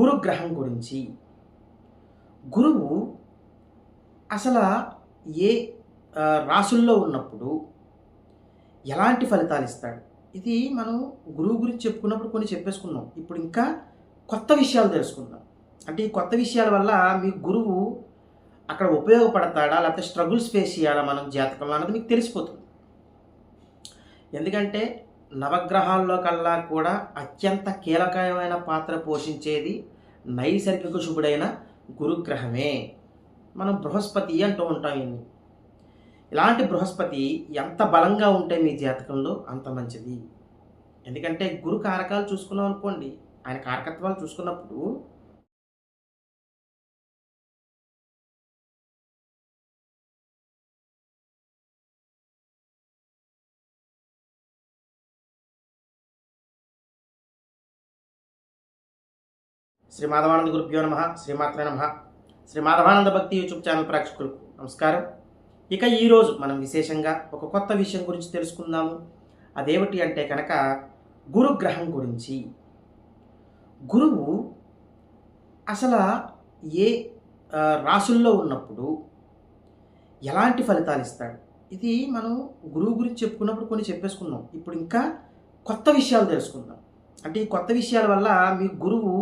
గురుగ్రహం గురించి. గురువు అసలు ఏ రాసుల్లో ఉన్నప్పుడు ఎలాంటి ఫలితాలు ఇస్తాడు? ఇది మనం గురువు గురించి చెప్పుకున్నప్పుడు కొన్ని చెప్పేసుకున్నాం ఇప్పుడు ఇంకా కొత్త విషయాలు తెలుసుకుందాం. అంటే ఈ కొత్త విషయాల వల్ల మీ గురువు అక్కడ ఉపయోగపడతాడా? లేకపోతే స్ట్రగుల్స్ ఫేస్ చేయాలా? మనం జాతకంలో అన్నది మీకు తెలిసిపోతుంది. ఎందుకంటే నవగ్రహాల్లో కల్లా కూడా అత్యంత కీలకమైన పాత్ర పోషించేది నైసర్గిక శుభుడైన గురుగ్రహమే. మనం బృహస్పతి అంటూ ఉంటాం ఇన్ని. ఇలాంటి బృహస్పతి ఎంత బలంగా ఉంటే మీ జాతకంలో అంత మంచిది. ఎందుకంటే గురు కారకాలు చూసుకున్నాం అనుకోండి ఆయన కారకత్వాలు చూసుకున్నప్పుడు శ్రీ మాధవానంద గురుభ్యో నమ శ్రీమాత్రే నమ. శ్రీ మాధవానంద భక్తి యూట్యూబ్ ఛానల్ ప్రేక్షకులకు నమస్కారం. ఇక ఈరోజు మనం విశేషంగా ఒక కొత్త విషయం గురించి తెలుసుకుందాము. అదేమిటి అంటే కనుక గురుగ్రహం గురించి. గురువు అసలు ఏ రాసుల్లో ఉన్నప్పుడు ఎలాంటి ఫలితాలు ఇస్తాడు? ఇది మనం గురువు గురించి చెప్పుకున్నప్పుడు కొన్ని చెప్పేసుకున్నాం ఇప్పుడు ఇంకా కొత్త విషయాలు తెలుసుకుందాం. అంటే ఈ కొత్త విషయాల వల్ల మీ గురువు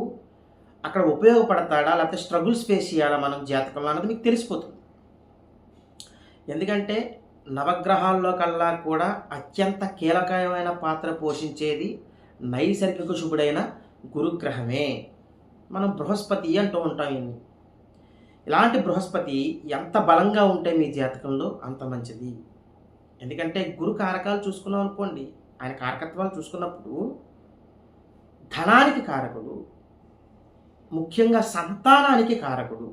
అక్కడ ఉపయోగపడతాడా లేకపోతే స్ట్రగుల్స్ ఫేస్ చేయాలా మనం జాతకంలో అన్నది మీకు తెలిసిపోతుంది. ఎందుకంటే నవగ్రహాల్లో కల్లా కూడా అత్యంత కీలకమైన పాత్ర పోషించేది నైసర్గిక శుభుడైన గురుగ్రహమే. మనం బృహస్పతి అంటూ ఉంటాం ఈయన్ని ఇలాంటి బృహస్పతి ఎంత బలంగా ఉంటే మీ జాతకంలో అంత మంచిది. ఎందుకంటే గురు కారకాలు చూసుకున్నాం అనుకోండి ఆయన కారకత్వాలు చూసుకున్నప్పుడు ధనానికి కారకుడు ముఖ్యంగా సంతానానికి కారకుడు.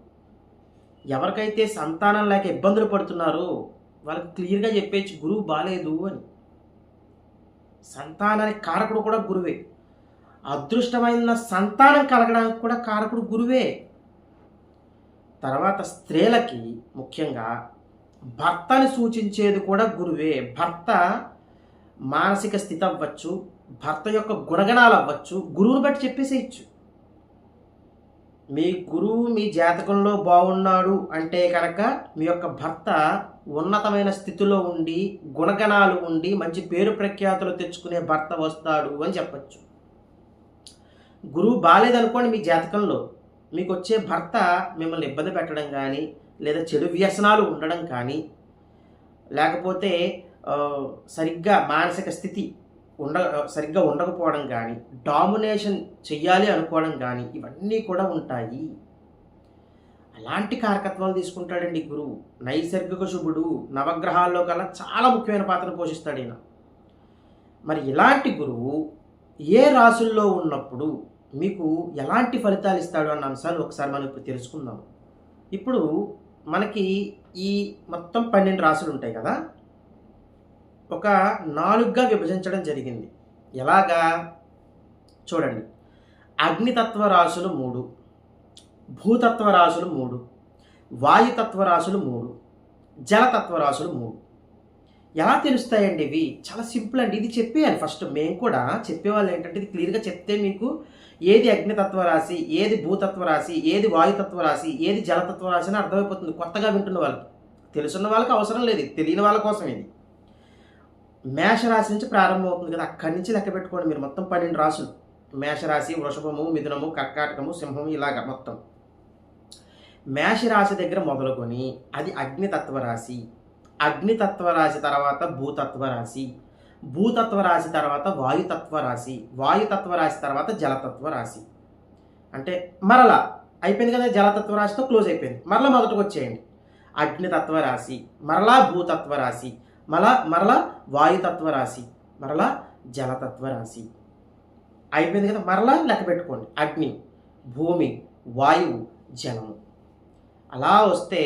ఎవరికైతే సంతానం లేక ఇబ్బందులు పడుతున్నారో వాళ్ళకి క్లియర్గా చెప్పేచ్చు గురువు బాలేదు అని. సంతానానికి కారకుడు కూడా గురువే. అదృష్టమైన సంతానం కలగడానికి కూడా కారకుడు గురువే. తర్వాత స్త్రీలకి ముఖ్యంగా భర్తని సూచించేది కూడా గురువే. భర్త మానసిక స్థితి అవ్వచ్చు భర్త యొక్క గుణగణాలు అవ్వచ్చు గురువుని బట్టి చెప్పేసేయచ్చు. మీ గురువు మీ జాతకంలో బాగున్నాడు అంటే కనుక మీ యొక్క భర్త ఉన్నతమైన స్థితిలో ఉండి గుణగణాలు ఉండి మంచి పేరు ప్రఖ్యాతులు తెచ్చుకునే భర్త వస్తాడు అని చెప్పచ్చు. గురువు బాగాలేదనుకోండి మీ జాతకంలో మీకు వచ్చే భర్త మిమ్మల్ని ఇబ్బంది పెట్టడం కానీ లేదా చెడు వ్యసనాలు ఉండడం కానీ లేకపోతే సరిగ్గా మానసిక స్థితి ఉండ సరిగ్గా ఉండకపోవడం కానీ డామినేషన్ చెయ్యాలి అనుకోవడం కానీ ఇవన్నీ కూడా ఉంటాయి. అలాంటి కారకత్వాలు తీసుకుంటాడండి గురువు. నైసర్గిక శుభుడు నవగ్రహాల్లో కల్లా చాలా ముఖ్యమైన పాత్ర పోషిస్తాడు ఈయన. మరి ఇలాంటి గురువు ఏ రాసుల్లో ఉన్నప్పుడు మీకు ఎలాంటి ఫలితాలు ఇస్తాడు అన్న అంశాలు ఒకసారి మనం ఇప్పుడు తెలుసుకుందాం. ఇప్పుడు మనకి ఈ మొత్తం పన్నెండు రాసులు ఉంటాయి కదా? ఒక నాలుగుగా విభజించడం జరిగింది. ఎలాగా? చూడండి. అగ్నితత్వ రాశులు మూడు భూతత్వ రాశులు మూడు వాయుతత్వ రాశులు మూడు జలతత్వ రాశులు మూడు. ఎలా తెలుస్తాయండి ఇవి? చాలా సింపుల్ అండి. ఇది చెప్పేయాలి ఫస్ట్. మేము కూడా చెప్పేవాళ్ళు ఏంటంటే ఇది క్లియర్గా చెప్తే మీకు ఏది అగ్నితత్వ రాశి ఏది భూతత్వ రాశి ఏది వాయుతత్వ రాశి ఏది జలతత్వ రాశి అని అర్థమైపోతుంది కొత్తగా వింటున్న వాళ్ళకి. తెలుసున్న వాళ్ళకి అవసరం లేదు. తెలియని వాళ్ళ కోసం ఇది. మేషరాశి నుంచి ప్రారంభం అవుతుంది కదా అక్కడి నుంచి లెక్క పెట్టుకోండి మీరు. మొత్తం పన్నెండు రాసులు మేషరాశి వృషభము మిథునము కర్కాటకము సింహము ఇలాగ మొత్తం. మేషరాశి దగ్గర మొదలుకొని అది అగ్నితత్వ రాశి. అగ్నితత్వ రాశి తర్వాత భూతత్వ రాశి. భూతత్వ రాశి తర్వాత వాయుతత్వ రాశి. వాయుతత్వ రాశి తర్వాత జలతత్వ రాశి. అంటే మరలా అయిపోయింది కదా జలతత్వ రాశితో క్లోజ్ అయిపోయింది. మరలా మొదటికి వచ్చేయండి. అగ్నితత్వ రాశి మరలా భూతత్వ రాశి. మరలా మరలా వాయుతత్వ రాశి మరలా జలతత్వ రాశి అయిపోయింది కదా మరలా లెక్క పెట్టుకోండి. అగ్ని భూమి వాయువు జలము. అలా వస్తే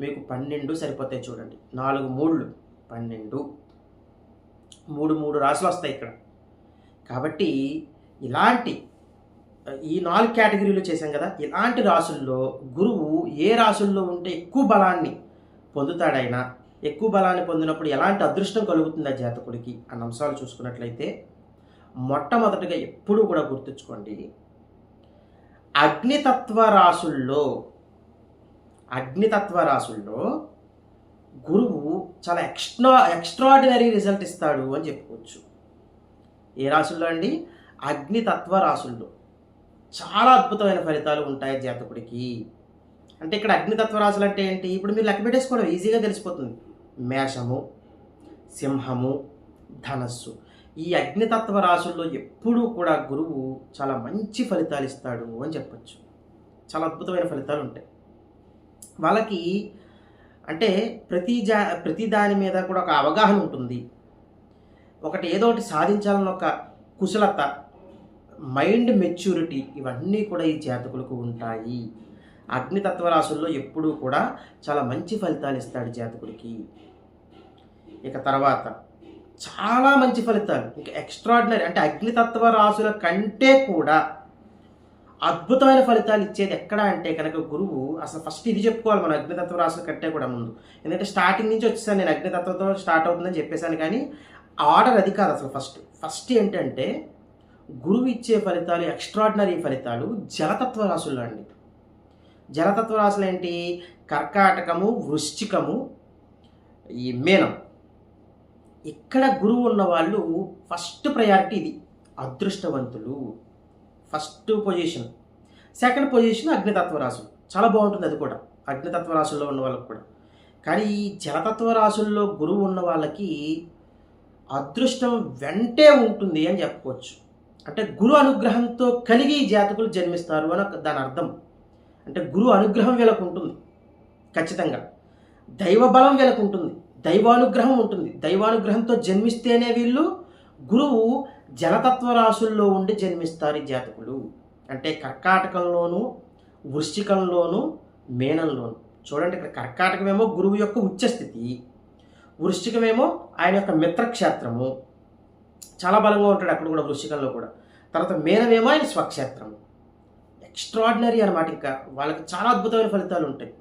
మీకు పన్నెండు సరిపోతాయి చూడండి. నాలుగు మూడులు. పన్నెండు. మూడు మూడు రాశులు వస్తాయి ఇక్కడ. కాబట్టి ఇలాంటి ఈ నాలుగు కేటగిరీలు చేశాం కదా ఇలాంటి రాసుల్లో గురువు ఏ రాసుల్లో ఉంటే ఎక్కువ బలాన్ని పొందుతాడైనా ఎక్కువ బలాన్ని పొందినప్పుడు ఎలాంటి అదృష్టం కలుగుతుంది ఆ జాతకుడికి అన్న అంశాలు చూసుకున్నట్లయితే మొట్టమొదటిగా ఎప్పుడూ కూడా గుర్తుంచుకోండి. అగ్నితత్వ రాసుల్లో అగ్నితత్వ రాసుల్లో గురువు చాలా ఎక్స్ట్రా ఎక్స్ట్రాడినరీ రిజల్ట్ ఇస్తాడు అని చెప్పుకోవచ్చు. ఏ రాసుల్లో అండి? అగ్నితత్వ రాసుల్లో చాలా అద్భుతమైన ఫలితాలు ఉంటాయి జాతకుడికి. అంటే ఇక్కడ అగ్నితత్వ రాశులు అంటే ఏంటి? ఇప్పుడు మీరు లెక్క పెట్టేసుకోవడం ఈజీగా తెలిసిపోతుంది. మేషము సింహము ధనస్సు. ఈ అగ్నితత్వ రాశుల్లో ఎప్పుడూ కూడా గురువు చాలా మంచి ఫలితాలు ఇస్తాడు అని చెప్పచ్చు. చాలా అద్భుతమైన ఫలితాలు ఉంటాయి. వాళ్ళకి అంటే ప్రతి జా ప్రతి దాని మీద కూడా ఒక అవగాహన ఉంటుంది. ఒకటి ఏదో ఒకటి సాధించాలన్న ఒక కుశలత మైండ్ మెచ్యూరిటీ ఇవన్నీ కూడా ఈ జాతకులకు ఉంటాయి. అగ్నితత్వ రాశుల్లో ఎప్పుడూ కూడా చాలా మంచి ఫలితాలు ఇస్తాడు జాతకుడికి. ఇక తర్వాత చాలా మంచి ఫలితాలు. ఇంకా ఎక్స్ట్రాడినరీ అంటే అగ్నితత్వ రాశుల కంటే కూడా అద్భుతమైన ఫలితాలు ఇచ్చేది ఎక్కడ అంటే కనుక గురువు అసలు ఫస్ట్ ఇది చెప్పుకోవాలి మన అగ్నితత్వ రాశుల కంటే కూడా ముందు. ఎందుకంటే స్టార్టింగ్ నుంచి వచ్చేసాను నేను అగ్నితత్వంతో స్టార్ట్ అవుతుందని చెప్పేశాను కానీ ఆర్డర్ అది కాదు అసలు ఫస్ట్ ఫస్ట్ ఏంటంటే గురువు ఇచ్చే ఫలితాలు ఎక్స్ట్రాడినరీ ఫలితాలు జలతత్వ రాశుల్లో అండి. జలతత్వ రాశులు ఏంటి? కర్కాటకము వృశ్చికము ఈ మీనం. ఇక్కడ గురువు ఉన్న వాళ్ళు ఫస్ట్ ప్రయారిటీ ఇది. అదృష్టవంతులు. ఫస్ట్ పొజిషన్ సెకండ్ పొజిషన్ అగ్నితత్వ రాసులు చాలా బాగుంటుంది అది కూడా. అగ్నితత్వ రాశుల్లో ఉన్న వాళ్ళకి కూడా. కానీ ఈ జలతత్వ రాసుల్లో గురువు ఉన్న వాళ్ళకి అదృష్టం వెంటే ఉంటుంది అని చెప్పుకోవచ్చు. అంటే గురు అనుగ్రహంతో కలిగి జాతకులు జన్మిస్తారు అని దాని అర్థం. అంటే గురు అనుగ్రహం వీళ్ళకు ఉంటుంది. ఖచ్చితంగా. దైవ బలం వీళ్ళకు ఉంటుంది. దైవానుగ్రహం ఉంటుంది. దైవానుగ్రహంతో జన్మిస్తేనే వీళ్ళు గురువు జలతత్వ రాశుల్లో ఉండి జన్మిస్తారు జాతకులు. అంటే కర్కాటకంలోను వృశ్చికంలోను మేనంలోను. చూడండి ఇక్కడ కర్కాటకమేమో గురువు యొక్క ఉచ్చస్థితి. వృశ్చికమేమో ఆయన యొక్క మిత్రక్షేత్రము. చాలా బలంగా ఉంటాడు అక్కడ కూడా వృశ్చికంలో కూడా. తర్వాత మేనమేమో ఆయన స్వక్షేత్రము. ఎక్స్ట్రాడినరీ అనమాట ఇంకా. వాళ్ళకి చాలా అద్భుతమైన ఫలితాలు ఉంటాయి.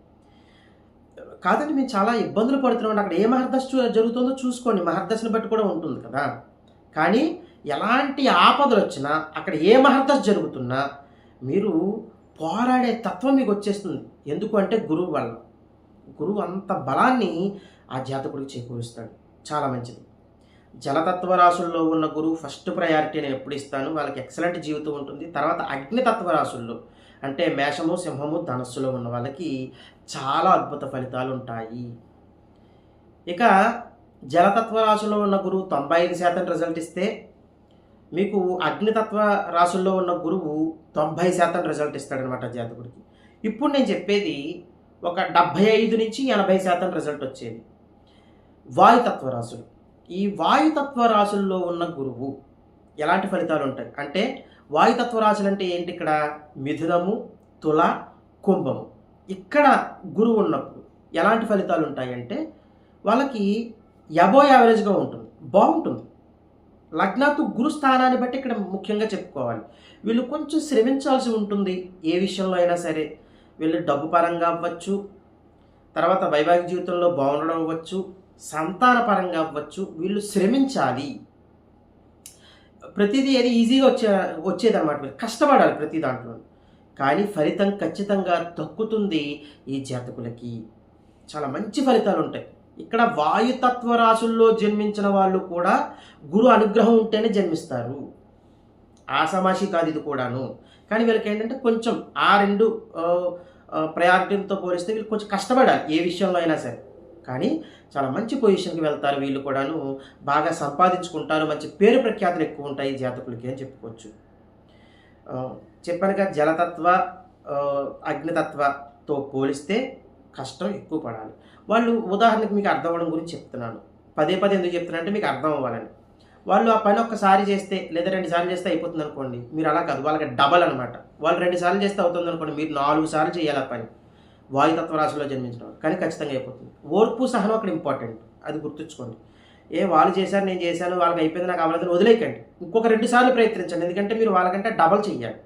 కాదండి మేము చాలా ఇబ్బందులు పడుతున్నాం. అక్కడ ఏ మహర్దశ జరుగుతుందో చూసుకోండి. మహర్దశను బట్టి కూడా ఉంటుంది కదా. కానీ ఎలాంటి ఆపదలు వచ్చినా అక్కడ ఏ మహర్దశ జరుగుతున్నా మీరు పోరాడే తత్వం మీకు వచ్చేస్తుంది. ఎందుకు అంటే గురువు వల్ల. గురువు అంత బలాన్ని ఆ జాతకుడికి చేకూరుస్తాడు. చాలా మంచిది. జలతత్వ రాసుల్లో ఉన్న గురువు ఫస్ట్ ప్రయారిటీ నేను ఎప్పుడు ఇస్తాను? వాళ్ళకి ఎక్సలెంట్ జీవితం ఉంటుంది. తర్వాత అగ్నితత్వ రాసుల్లో అంటే మేషము సింహము ధనస్సులో ఉన్న వాళ్ళకి చాలా అద్భుత ఫలితాలు ఉంటాయి. ఇక జలతత్వ రాశుల్లో ఉన్న గురువు తొంభై ఐదు శాతం రిజల్ట్ ఇస్తే మీకు అగ్నితత్వ రాశుల్లో ఉన్న గురువు తొంభై శాతం రిజల్ట్ ఇస్తాడనమాట జాతకుడికి. ఇప్పుడు నేను చెప్పేది ఒక డెబ్భై ఐదు నుంచి ఎనభై శాతం రిజల్ట్ వచ్చేది. వాయుతత్వ రాశులు. ఈ వాయుతత్వ రాశుల్లో ఉన్న గురువు ఎలాంటి ఫలితాలు ఉంటాయి? అంటే వాయుతత్వ రాశులు అంటే ఏంటి ఇక్కడ? మిథునము తుల కుంభము. ఇక్కడ గురువు ఉన్నప్పుడు ఎలాంటి ఫలితాలు ఉంటాయంటే వాళ్ళకి ఎబో యావరేజ్గా ఉంటుంది బాగుంటుంది. లగ్నాతు గురు స్థానాన్ని బట్టి ఇక్కడ ముఖ్యంగా చెప్పుకోవాలి. వీళ్ళు కొంచెం శ్రమించాల్సి ఉంటుంది ఏ విషయంలో అయినా సరే. వీళ్ళు డబ్బు పరంగా అవ్వచ్చు తర్వాత వైవాహిక జీవితంలో బాగుండడం అవ్వచ్చు సంతాన పరంగా అవ్వచ్చు వీళ్ళు శ్రమించాలి. ప్రతిదీ ఏది ఈజీగా వచ్చే వచ్చేదన్నమాట. వీళ్ళు కష్టపడాలి ప్రతి దాంట్లో. కానీ ఫలితం ఖచ్చితంగా దక్కుతుంది ఈ జాతకులకి. చాలా మంచి ఫలితాలు ఉంటాయి. ఇక్కడ వాయుతత్వ రాశుల్లో జన్మించిన వాళ్ళు కూడా గురు అనుగ్రహం ఉంటేనే జన్మిస్తారు. ఆసమాషి కాదు ఇది కూడాను. కానీ వీళ్ళకి ఏంటంటే కొంచెం ఆ రెండు ప్రయారిటీలతో పోలిస్తే వీళ్ళు కొంచెం కష్టపడాలి ఏ విషయంలో అయినా సరే. కానీ చాలా మంచి పొజిషన్కి వెళ్తారు వీళ్ళు కూడాను. బాగా సంపాదించుకుంటారు. మంచి పేరు ప్రఖ్యాతులు ఎక్కువ ఉంటాయి జాతకులకి అని చెప్పుకోవచ్చు. చెప్పానుగా జలతత్వ అగ్నితత్వతో పోలిస్తే కష్టం ఎక్కువ పడాలి. వాళ్ళు ఉదాహరణకి మీకు అర్థం అవ్వడం గురించి చెప్తున్నాను. పదే పదే ఎందుకు చెప్తున్నా అంటే మీకు అర్థం అవ్వాలని. వాళ్ళు ఆ పని ఒక్కసారి చేస్తే లేదా రెండు సార్లు చేస్తే అయిపోతుంది అనుకోండి మీరు అలా కాదు. వాళ్ళకి డబల్ అనమాట వాళ్ళు రెండు సార్లు చేస్తే అవుతుంది అనుకోండి మీరు నాలుగు సార్లు చేయాలి ఆ పని. వాయుతత్వ రాశిలో జన్మించడం కానీ ఖచ్చితంగా అయిపోతుంది. ఓర్పు సహనం అక్కడ ఇంపార్టెంట్ అది గుర్తుంచుకోండి. ఏ వాళ్ళు చేశారు నేను చేశాను వాళ్ళకి అయిపోయింది నాకు అవ్వలేదని వదిలేయకండి. ఇంకొక రెండు సార్లు ప్రయత్నించండి. ఎందుకంటే మీరు వాళ్ళకంటే డబల్ చేయాలి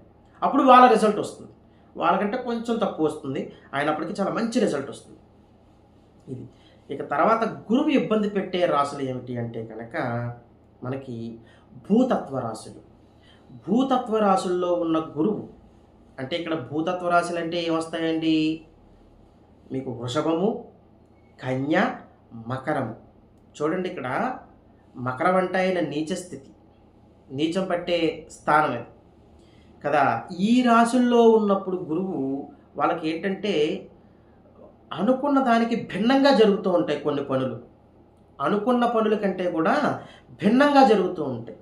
అప్పుడు వాళ్ళ రిజల్ట్ వస్తుంది. వాళ్ళకంటే కొంచెం తక్కువ వస్తుంది. అయినప్పటికీ చాలా మంచి రిజల్ట్ వస్తుంది. ఇది. ఇక తర్వాత గురువు ఇబ్బంది పెట్టే రాశులు ఏమిటి అంటే కనుక మనకి భూతత్వ రాశులు. భూతత్వ రాశుల్లో ఉన్న గురువు అంటే ఇక్కడ భూతత్వ రాశులు అంటే ఏమొస్తాయండి? మీకు వృషభము కన్య మకరము. చూడండి ఇక్కడ మకరం అంటే ఆయన నీచ స్థితి. నీచం పట్టే స్థానం అది. కదా ఈ రాశుల్లో ఉన్నప్పుడు గురువు వాళ్ళకి ఏంటంటే అనుకున్న దానికి భిన్నంగా జరుగుతూ ఉంటాయి కొన్ని పనులు. అనుకున్న పనుల కంటే కూడా భిన్నంగా జరుగుతూ ఉంటాయి.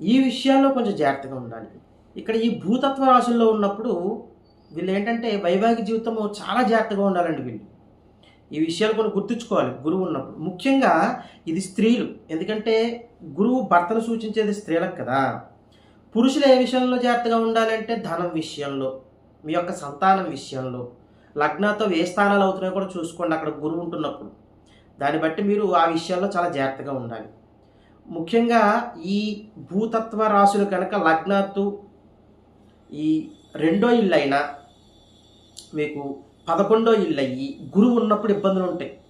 ఈ విషయాల్లో కొంచెం జాగ్రత్తగా ఉండాలి. ఇక్కడ ఈ భూతత్వ రాశుల్లో ఉన్నప్పుడు వీళ్ళు ఏంటంటే వైవాహిక జీవితము చాలా జాగ్రత్తగా ఉండాలండి వీళ్ళు. ఈ విషయాలు కొన్ని గుర్తుంచుకోవాలి. గురువు ఉన్నప్పుడు. ముఖ్యంగా ఇది స్త్రీలు. ఎందుకంటే గురువు భర్తను సూచించేది స్త్రీలకు కదా. పురుషులు ఏ విషయంలో జాగ్రత్తగా ఉండాలంటే ధనం విషయంలో మీ యొక్క సంతానం విషయంలో లగ్నాతో ఏ స్థానాలు అవుతున్నాయో కూడా చూసుకోండి అక్కడ గురువు ఉంటున్నప్పుడు. దాన్ని బట్టి మీరు ఆ విషయాల్లో చాలా జాగ్రత్తగా ఉండాలి. ముఖ్యంగా ఈ భూతత్వ రాశులు కనుక లగ్నాత్తు ఈ రెండో ఇల్లు అయినా మీకు పదకొండో ఇల్లు అయ్యి గురువు ఉన్నప్పుడు ఇబ్బందులు ఉంటాయి.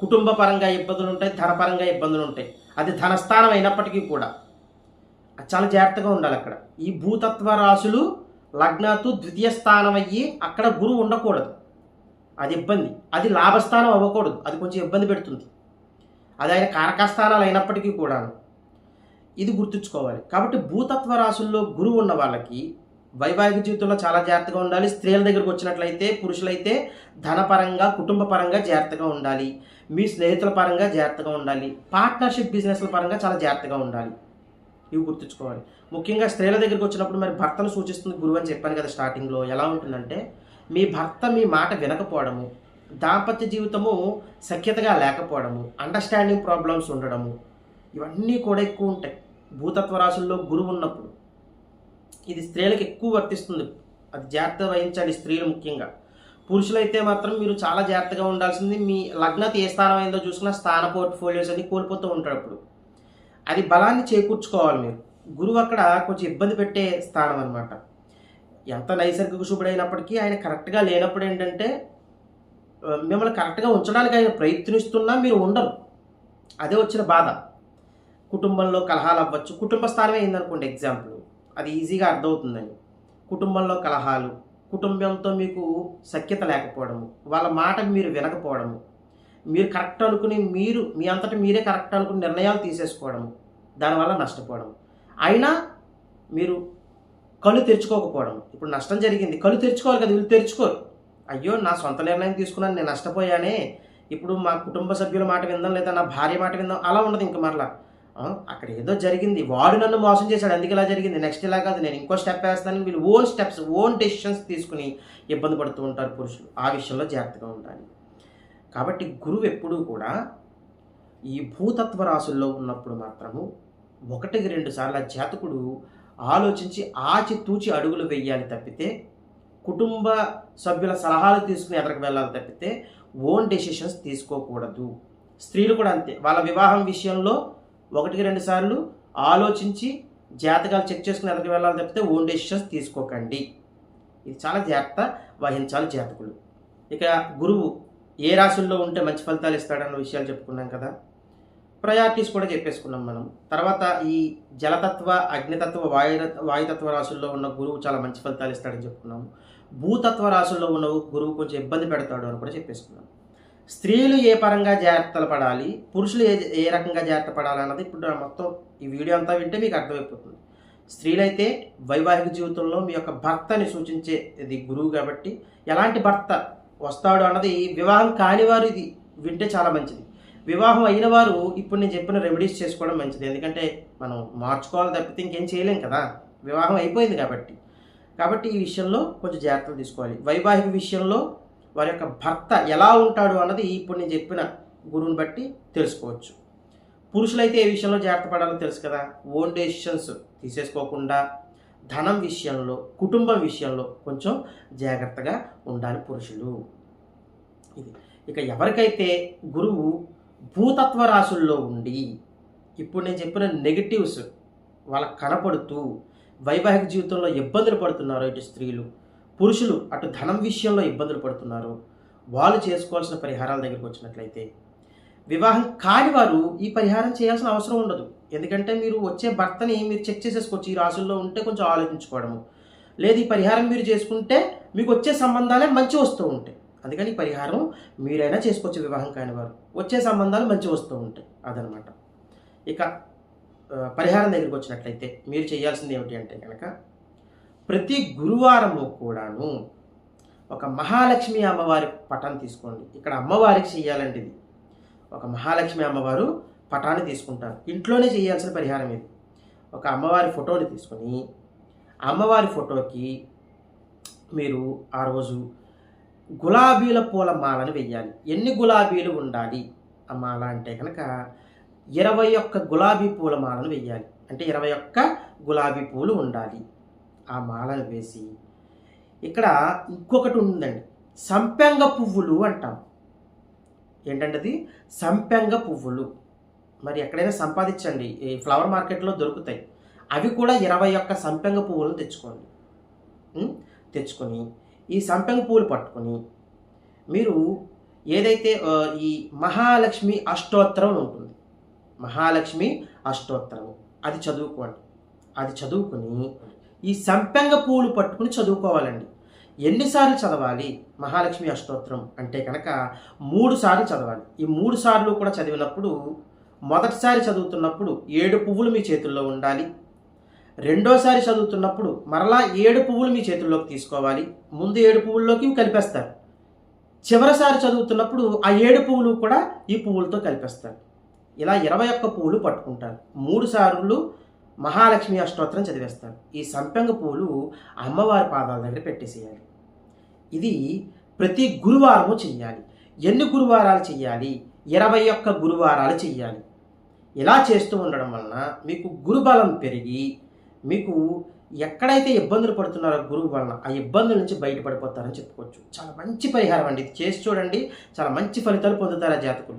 కుటుంబ పరంగా ఇబ్బందులు ఉంటాయి ధనపరంగా ఇబ్బందులు ఉంటాయి. అది ధనస్థానం అయినప్పటికీ కూడా. చాలా జాగ్రత్తగా ఉండాలి అక్కడ. ఈ భూతత్వ రాశులు లగ్నాతు ద్వితీయ స్థానం అయ్యి అక్కడ గురువు ఉండకూడదు. అది ఇబ్బంది. అది లాభస్థానం అవ్వకూడదు. అది కొంచెం ఇబ్బంది పెడుతుంది. అది ఆయన కారకస్థానాలు అయినప్పటికీ కూడాను. ఇది గుర్తుంచుకోవాలి. కాబట్టి భూతత్వ రాశుల్లో గురువు ఉన్న వాళ్ళకి వైవాహిక జీవితంలో చాలా జాగ్రత్తగా ఉండాలి. స్త్రీల దగ్గరకు వచ్చినట్లయితే పురుషులైతే ధనపరంగా కుటుంబ పరంగా జాగ్రత్తగా ఉండాలి. మీ స్నేహితుల పరంగా జాగ్రత్తగా ఉండాలి. పార్ట్నర్షిప్ బిజినెస్ల పరంగా చాలా జాగ్రత్తగా ఉండాలి. ఇవి గుర్తుంచుకోవాలి. ముఖ్యంగా స్త్రీల దగ్గరికి వచ్చినప్పుడు మరి భర్తను సూచిస్తుంది గురువు అని చెప్పాను కదా స్టార్టింగ్లో. ఎలా ఉంటుందంటే మీ భర్త మీ మాట వినకపోవడము దాంపత్య జీవితము సఖ్యతగా లేకపోవడము అండర్స్టాండింగ్ ప్రాబ్లమ్స్ ఉండడము ఇవన్నీ కూడా ఎక్కువ ఉంటాయి. భూతత్వ రాశుల్లో గురువు ఉన్నప్పుడు. ఇది స్త్రీలకు ఎక్కువ వర్తిస్తుంది. అది జాగ్రత్త వహించాలి స్త్రీలు ముఖ్యంగా. పురుషులైతే మాత్రం మీరు చాలా జాగ్రత్తగా ఉండాల్సింది మీ లగ్నత ఏ స్థానం అయిందో చూసుకున్న స్థాన పోర్ట్ఫోలియోస్ అన్ని కోల్పోతూ ఉంటాడు అప్పుడు. అది బలాన్ని చేకూర్చుకోవాలి మీరు. గురువు అక్కడ కొంచెం ఇబ్బంది పెట్టే స్థానం అనమాట ఎంత నైసర్గిక శుభుడైనప్పటికీ ఆయన కరెక్ట్గా లేనప్పుడు ఏంటంటే మిమ్మల్ని కరెక్ట్గా ఉంచడానికి ఆయన ప్రయత్నిస్తున్నా మీరు ఉండరు. అదే వచ్చిన బాధ. కుటుంబంలో కలహాలు అవ్వచ్చు. కుటుంబ స్థానమే అయిందనుకోండి ఎగ్జాంపుల్. అది ఈజీగా అర్థమవుతుందని కుటుంబంలో కలహాలు కుటుంబంతో మీకు సఖ్యత లేకపోవడము వాళ్ళ మాట మీరు వినకపోవడము మీరు కరెక్ట్ అనుకుని మీరు మీ అంతటి మీరే కరెక్ట్ అనుకుని నిర్ణయాలు తీసేసుకోవడము దానివల్ల నష్టపోవడం అయినా మీరు కళ్ళు తెరుచుకోకపోవడం ఇప్పుడు నష్టం జరిగింది. కళ్ళు తెరుచుకోవాలి కదా వీళ్ళు తెరుచుకోరు. అయ్యో నా సొంత నిర్ణయం తీసుకున్నాను నేను నష్టపోయానే. ఇప్పుడు మా కుటుంబ సభ్యుల మాట విందాం లేదా నా భార్య మాట విందాం అలా ఉండదు ఇంక మరలా. అక్కడ ఏదో జరిగింది. వాడు నన్ను మోసం చేశాడు. అందుకే ఇలా జరిగింది. నెక్స్ట్ ఇలా కాదు. నేను ఇంకో స్టెప్ వేస్తాను వీళ్ళు ఓన్ స్టెప్స్ ఓన్ డెసిషన్స్ తీసుకుని ఇబ్బంది పడుతూ ఉంటారు పురుషులు. ఆ విషయంలో జాగ్రత్తగా ఉండాలి. కాబట్టి గురువు ఎప్పుడూ కూడా ఈ భూతత్వ రాసుల్లో ఉన్నప్పుడు మాత్రము ఒకటికి రెండు సార్లు జాతకుడు ఆలోచించి ఆచితూచి అడుగులు వెయ్యాలి తప్పితే కుటుంబ సభ్యుల సలహాలు తీసుకుని ఎదరికి వెళ్ళాలి తప్పితే ఓన్ డెసిషన్స్ తీసుకోకూడదు. స్త్రీలు కూడా అంతే. వాళ్ళ వివాహం విషయంలో ఒకటికి రెండు సార్లు ఆలోచించి జాతకాలు చెక్ చేసుకుని ఎదరికి వెళ్ళాలి తప్పితే ఓన్ డెసిషన్స్ తీసుకోకండి. ఇది చాలా జాగ్రత్త వహించాలి జాతకులు. ఇక గురువు ఏ రాశుల్లో ఉంటే మంచి ఫలితాలు ఇస్తాడన్న విషయాలు చెప్పుకున్నాం కదా. ప్రయారిటీస్ కూడా చెప్పేసుకున్నాం మనం. తర్వాత ఈ జలతత్వ అగ్నితత్వ వాయు వాయుతత్వ రాశుల్లో ఉన్న గురువు చాలా మంచి ఫలితాలు ఇస్తాడని చెప్పుకున్నాము. భూతత్వ రాశుల్లో ఉన్న గురువు కొంచెం ఇబ్బంది పెడతాడు అని కూడా చెప్పేసుకున్నాం. స్త్రీలు ఏ పరంగా జాగ్రత్తలు పడాలి? పురుషులు ఏ ఏ రకంగా జాగ్రత్త పడాలి అన్నది ఇప్పుడు మొత్తం ఈ వీడియో అంతా వింటే మీకు అర్థమైపోతుంది. స్త్రీలైతే వైవాహిక జీవితంలో మీ యొక్క భర్తని సూచించే ఇది గురువు కాబట్టి ఎలాంటి భర్త వస్తాడు అన్నది వివాహం కాని వారు ఇది వింటే చాలా మంచిది. వివాహం అయిన వారు ఇప్పుడు నేను చెప్పిన రెమెడీస్ చేసుకోవడం మంచిది. ఎందుకంటే మనం మార్చుకోవాలి తప్పితే ఇంకేం చేయలేం కదా. వివాహం అయిపోయింది కాబట్టి. కాబట్టి ఈ విషయంలో కొంచెం జాగ్రత్తలు తీసుకోవాలి. వైవాహిక విషయంలో వారి యొక్క భర్త ఎలా ఉంటాడు అన్నది ఇప్పుడు నేను చెప్పిన గురువుని బట్టి తెలుసుకోవచ్చు. పురుషులైతే ఏ విషయంలో జాగ్రత్త పడాలో తెలుసు కదా? ఓన్ డెసిషన్స్ తీసేసుకోకుండా ధనం విషయంలో కుటుంబం విషయంలో కొంచెం జాగ్రత్తగా ఉండాలి పురుషులు. ఇది. ఇక ఎవరికైతే గురువు భూతత్వ రాశుల్లో ఉండి ఇప్పుడు నేను చెప్పిన నెగిటివ్స్ వాళ్ళకి కనపడుతూ వైవాహిక జీవితంలో ఇబ్బందులు పడుతున్నారు ఇటు స్త్రీలు పురుషులు అటు ధనం విషయంలో ఇబ్బందులు పడుతున్నారు. వాళ్ళు చేసుకోవాల్సిన పరిహారాల దగ్గరికి వచ్చినట్లయితే. వివాహం కాని వారు ఈ పరిహారం చేయాల్సిన అవసరం ఉండదు. ఎందుకంటే మీరు వచ్చే భర్తని మీరు చెక్ చేసేసుకోవచ్చు. ఈ రాశుల్లో ఉంటే కొంచెం ఆలోచించుకోవడము. లేదు ఈ పరిహారం మీరు చేసుకుంటే మీకు వచ్చే సంబంధాలే మంచి వస్తూ ఉంటాయి. అందుకని ఈ పరిహారం మీరైనా చేసుకోవచ్చు వివాహం కాని వారు. వచ్చే సంబంధాలు మంచి వస్తూ ఉంటాయి. అదనమాట. ఇక పరిహారం దగ్గరికి వచ్చినట్లయితే మీరు చేయాల్సింది ఏమిటి అంటే కనుక ప్రతి గురువారము కూడాను ఒక మహాలక్ష్మి అమ్మవారి పటాన్ని తీసుకోండి. ఇక్కడ అమ్మవారికి చేయాలంటే ఇది. ఒక మహాలక్ష్మి అమ్మవారు పటాన్ని తీసుకుంటారు. ఇంట్లోనే చేయాల్సిన పరిహారం ఇది. ఒక అమ్మవారి ఫోటోని తీసుకొని అమ్మవారి ఫోటోకి మీరు ఆ రోజు గులాబీల పూల మాలను వెయ్యాలి. ఎన్ని గులాబీలు ఉండాలి? ఆ మాల అంటే కనుక ఇరవై ఒక్క గులాబీ పూల మాలను వెయ్యాలి. అంటే ఇరవై ఒక్క గులాబీ పూలు ఉండాలి. ఆ మాల వేసి ఇక్కడ ఇంకొకటి ఉందండి. సంపెంగ పువ్వులు అంటాం. ఏంటంటే అది సంపెంగ పువ్వులు. మరి ఎక్కడైనా సంపాదించండి. ఈ ఫ్లవర్ మార్కెట్లో దొరుకుతాయి. అవి కూడా ఇరవై ఒక్క సంపెంగ పువ్వులను తెచ్చుకోండి. తెచ్చుకొని ఈ సంపెంగ పువ్వులు పట్టుకొని మీరు ఏదైతే ఈ మహాలక్ష్మి అష్టోత్తరం ఉంటుంది. మహాలక్ష్మి అష్టోత్తరం. అది చదువుకోండి. అది చదువుకుని ఈ సంపెంగ పువ్వులు పట్టుకుని చదువుకోవాలండి. ఎన్నిసార్లు చదవాలి? మహాలక్ష్మి అష్టోత్తరం అంటే కనుక మూడు సార్లు చదవాలి. ఈ మూడు సార్లు కూడా చదివినప్పుడు మొదటిసారి చదువుతున్నప్పుడు ఏడు పువ్వులు మీ చేతుల్లో ఉండాలి. రెండోసారి చదువుతున్నప్పుడు మరలా ఏడు పువ్వులు మీ చేతుల్లోకి తీసుకోవాలి. ముందు ఏడు పువ్వుల్లోకి కలిపేస్తారు. చివరిసారి చదువుతున్నప్పుడు ఆ ఏడు పువ్వులు కూడా ఈ పువ్వులతో కలిపేస్తారు. ఇలా ఇరవై ఒక్క పువ్వులు పట్టుకుంటారు. మూడు సార్లు మహాలక్ష్మి అష్టోత్తరం చదివేస్తారు ఈ సంపెంగ పూలు అమ్మవారి పాదాల దగ్గర పెట్టేసేయాలి. ఇది ప్రతి గురువారము చెయ్యాలి. ఎన్ని గురువారాలు చెయ్యాలి? ఇరవై ఒక్క గురువారాలు చెయ్యాలి. ఇలా చేస్తూ ఉండడం వలన మీకు గురుబలం పెరిగి మీకు ఎక్కడైతే ఇబ్బందులు పడుతున్నారో గురువు వలన ఆ ఇబ్బందుల నుంచి బయటపడిపోతారని చెప్పుకోవచ్చు. చాలా మంచి పరిహారం అండి. ఇది చేసి చూడండి. చాలా మంచి ఫలితాలు పొందుతారు ఆ జాతకులు.